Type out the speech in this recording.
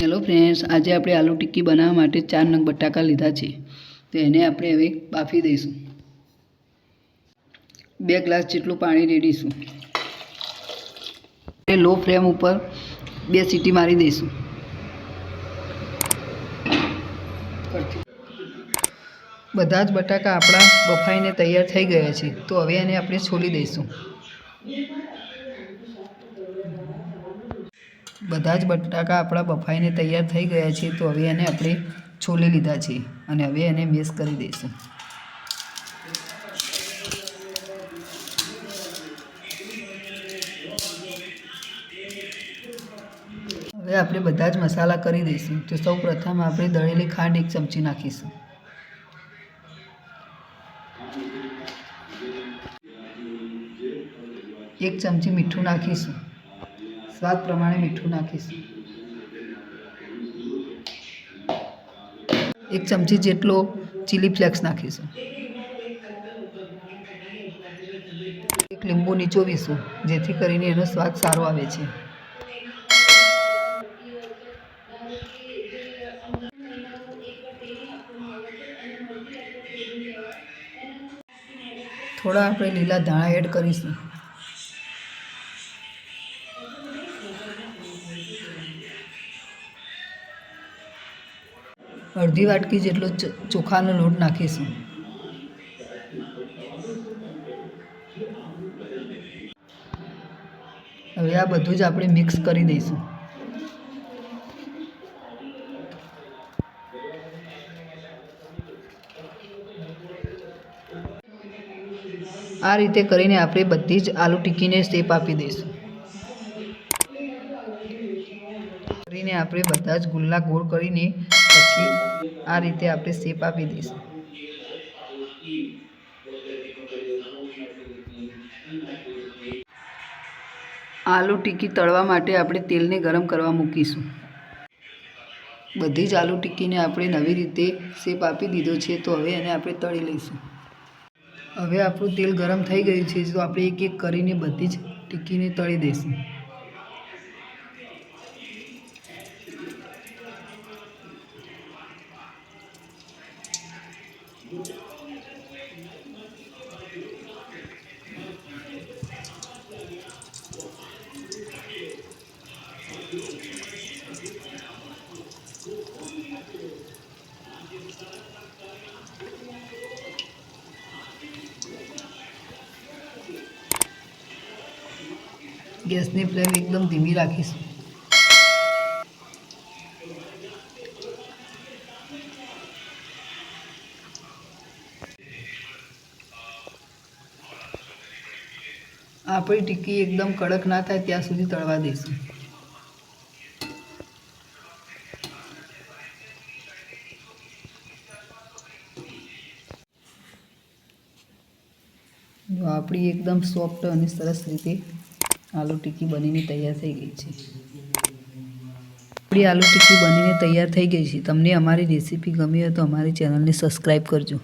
Friends આજે આપણે આલુ ટિક્કી બનાવવા માટે ચાર નંગ બટાકા લીધા છે. તો એને આપણે હવે બાફી દઈશું. બે ગ્લાસ જેટલું પાણી રેડીશું લો ફ્લેમ ઉપર બે સીટી મારી દઈશું. બધા જ બટાકા આપણા બફાઈને તૈયાર થઈ ગયા છે. તો હવે એને આપણે છોલી દઈશું. બધા જ બટાકા આપણા બફાઈને તૈયાર થઈ ગયા છે, તો હવે એને આપણે છોલી લીધા છે અને હવે એને મિક્સ કરી દઈશું. હવે આપણે બધા જ મસાલા કરી દઈશું. તો સૌ પ્રથમ આપણે દળેલી ખાંડ એક ચમચી નાખીશું. એક ચમચી મીઠું નાખીશું. સ્વાદ પ્રમાણે મીઠું નાખીશું. એક ચમચી જેટલો ચીલી ફ્લેક્સ નાખીશું. એક લીંબુ નીચોવીશું, જેથી કરીને એનો સ્વાદ સારો આવે છે. થોડા આપણે લીલા ધાણા એડ કરીશું. અડધી વાટકી જેટલો ચોખાનો લોટ નાખીશું. હવે આ બધું જ આપણે મિક્સ કરી દઈશું. આ રીતે કરીને આપણે બધી જ આલુ ટીકીને શેપ આપી દઈશું. કરીને આપણે બધા જ ગુલ્લા ગોળ કરીને આ રીતે આપણે શેપ આપી દઈશું. આલુ ટિક્કી તળવા માટે આપણે તેલને ગરમ કરવા મૂકીશું. બધી જ આલુ ટિક્કીને આપણે નવી રીતે શેપ આપી દીધો છે, તો હવે એને આપણે તળી લઈશું. હવે આપણું તેલ ગરમ થઈ ગયું છે, તો આપણે એક એક કરીને બધી જ ટિક્કીને તળી દઈશું. ગેસની ફ્લેમ એકદમ ધીમી રાખીશું. આપણી ટિક્કી એકદમ કડક ના થાય ત્યાં સુધી તળવા દઈશું. જો આપણી એકદમ સોફ્ટ અને સરસ રીતે આલુ ટિક્કી બનીને તૈયાર થઈ ગઈ છે. આપણી આલુ ટિક્કી બનીને તૈયાર થઈ ગઈ છે. તમને અમારી રેસીપી ગમી હોય તો અમારી ચેનલને સબસ્ક્રાઈબ કરજો.